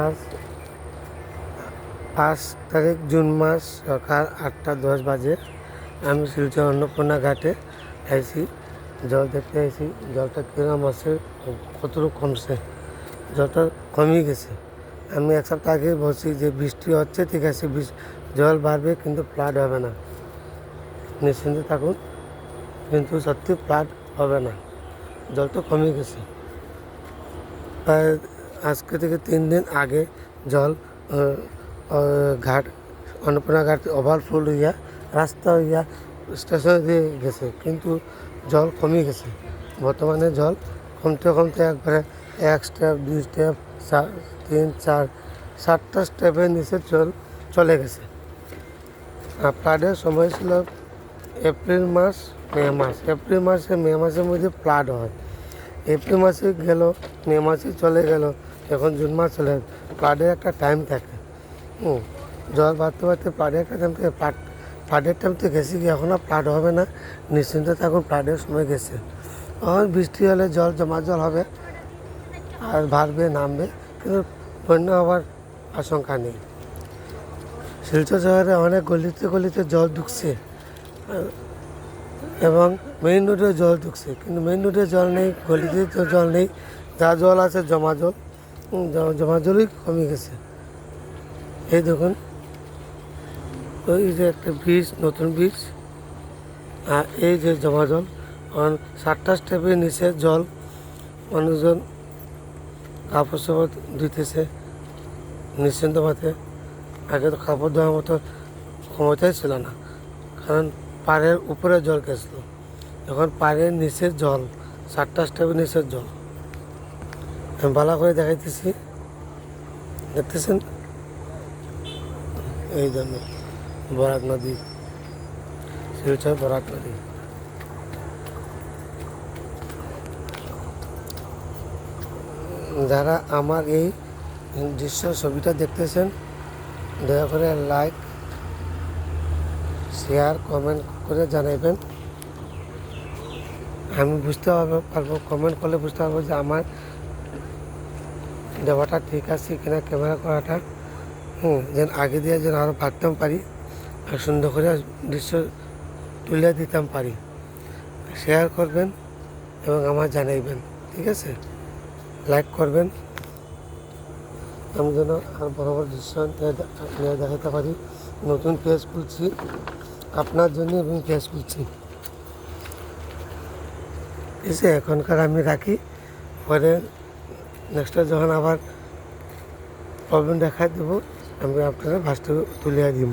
আজ পাঁচ তারিখ জুন মাস, সকাল আটটা দশ বাজে। আমি শিলচর অন্নপূর্ণা ঘাটে আইসি জল দেখতে আইসি জলটা কিরম আছে কতটুকু কমছে? জলটা কমই গেছে। আমি এক সপ্তাহ আগে বলছি যে বৃষ্টি হচ্ছে, ঠিক আছে জল বাড়বে কিন্তু ফ্লাড হবে না। নিশ্চিন্তে থাকুন, কিন্তু সত্যি ফ্লাড হবে না। জল তো কমে গেছে। প্রায় আজকে থেকে তিন দিন আগে জল ঘাট, অন্নপূর্ণা ঘাট ওভারফ্লোড হইয়া, রাস্তা হইয়া স্টেশন দিয়ে গেছে, কিন্তু জল কমে গেছে। বর্তমানে জল কমতে কমতে একবারে এক স্টেপ দুই স্টেপ তিন, চার, সাতটা স্টেপের নিচে জল চলে গেছে। ফ্লাডের সময় ছিল এপ্রিল মাস, মে মাস। এপ্রিল মাসে মে মাসের মধ্যে ফ্লাড হয়। এপ্রিল মাসে গেল, মে মাসে চলে গেল, এখন জুন মাস চলে গেল। ফ্লাডের একটা টাইম থাকে। হুম, জল বাড়তে বাড়তে ফ্লাডের একটা টাইম থাকে। ফ্লাড ফ্লাডের টাইম তো গেছে কি, এখন আর ফ্লাড হবে না। নিশ্চিন্ত থাকুন ফ্লাডের সময় গেছে। এখন বৃষ্টি হলে জল, জমা জল হবে, আর বাড়বে, নামবে, কিন্তু বন্যা হওয়ার আশঙ্কা নেই। শিলচর শহরে অনেক গলিতে গলিতে জল ঢুকছে। এবং মেইন রোডে জল ঢুকছে। কিন্তু মেইন রোডে জল নেই, গলিতে তো জল নেই, যা জল আছে জমা জল জমা জলই কমে গেছে। এই দেখুন, ওই যে একটা ব্রিজ নতুন ব্রিজ আর এই যে জমা জল কারণ সাতটা স্টেপের নিচে জল, মানুষজন কাপড় সাপড় ধুইতেছে, নিশ্চিন্ত মতে, আগে তো কাপড় ধোয়ার মতো ক্ষমতাই ছিল না। কারণ পাড়ের উপরে জল গেছিল। এখন পাড়ের নিচের জল সাতটা স্টেপের নিচের জল। আমি ভালো করে দেখাইতেছি। দেখতেছেন? এই জন্য বরাক নদী। শিলচর বরাক নদী। যারা আমার এই দৃশ্য ছবিটা দেখতেছেন, দয়া করে লাইক শেয়ার কমেন্ট করে জানাবেন আমি বুঝতে পারব কমেন্ট করলে বুঝতে পারব যে আমার দেওয়াটা ঠিক আছে কিনা ক্যামেরা করাটা। হুম, যেন আগে দিয়ে যেন আরও পারতাম পারি, আর সুন্দর করে দৃশ্য তুলে দিতাম পারি। শেয়ার করবেন এবং আমার জানাইবেন, ঠিক আছে? লাইক করবেন। আমি যেন আর বড় বড় দৃশ্য দেখাতে পারি। নতুন পেজ খুলছি। আপনার জন্য আমি পেজ খুলছি আছে এখনকার আমি রাখি, পরে নেক্সট যখন আবার প্রবলেম দেখা দেবো, আমি আপনারা ভাসটা তুলে দিব।